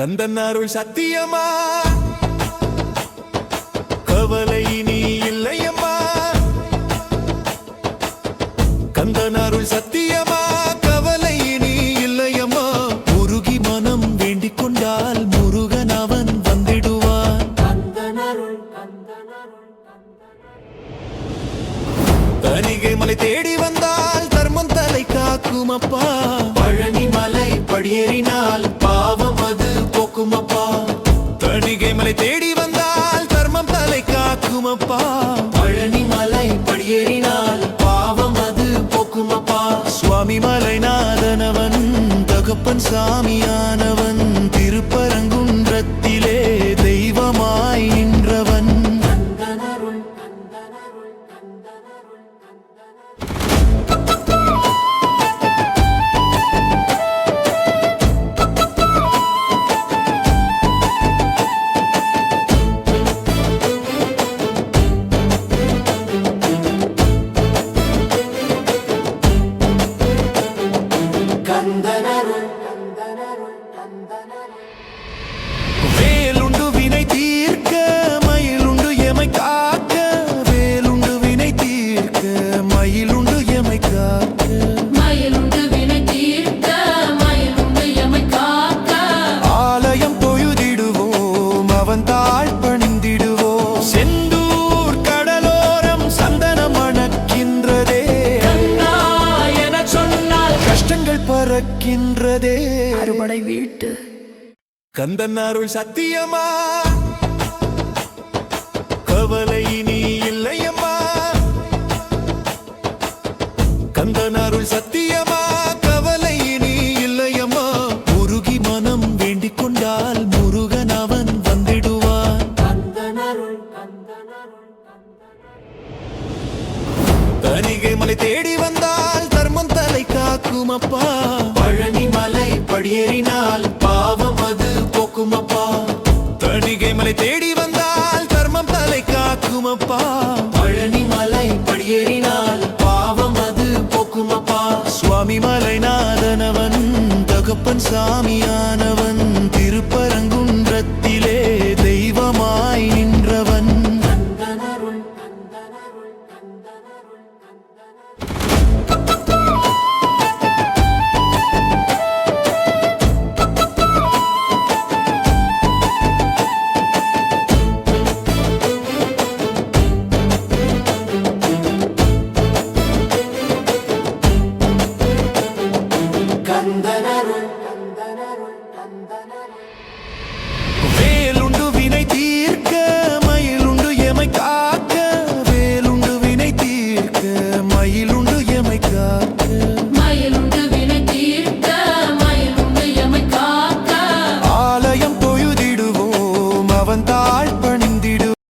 கந்தன் அருள் சத்தியமா? கவலை நீ இல்லையம்மா. கந்தன் அருள் சத்தியமா? கவலை நீ இல்லையம்மா. முருகி மனம் வேண்டிக் கொண்டால் முருகன் அவன் வந்திடுவான். தனிகை மலை தேடி வந்தால் தர்மம் தலை காக்கும் அப்பா. தனிகை மலை தேடி வந்தால் தர்மம் தலை காக்கும் அப்பா பழனி மலை படியேறினால் பாவம் அது போக்கும் அப்பா சுவாமி மலைநாதனவன் தகப்பன் சாமியானவன் திருப்பரங்குன்றத்திலே பறக்கின்றதே அறுபடை வீட்டு. கந்தன் அருள் சத்தியமா? கவலை நீ இல்லையம்மா? கந்தன் அருள் சத்தியமா? கவலை நீ இல்லையம்மா? முருகி மனம் வேண்டிக் கொண்டால் முருகன் அவன் வந்திடுவான். தனிகை மலை தேடி தர்மம் தலை காக்கும் அப்பா பழனி மலை படியேறினால் பாவம் அது போக்கும் அப்பா தனிகை மலை தேடி வந்தால் தர்மம் தலை காக்கும் அப்பா பழனி மலை படியேறினால் பாவம் அது போக்கும் அப்பா சுவாமி மலைநாதனவன் தகப்பன் சாமியானவன். ചന്ദന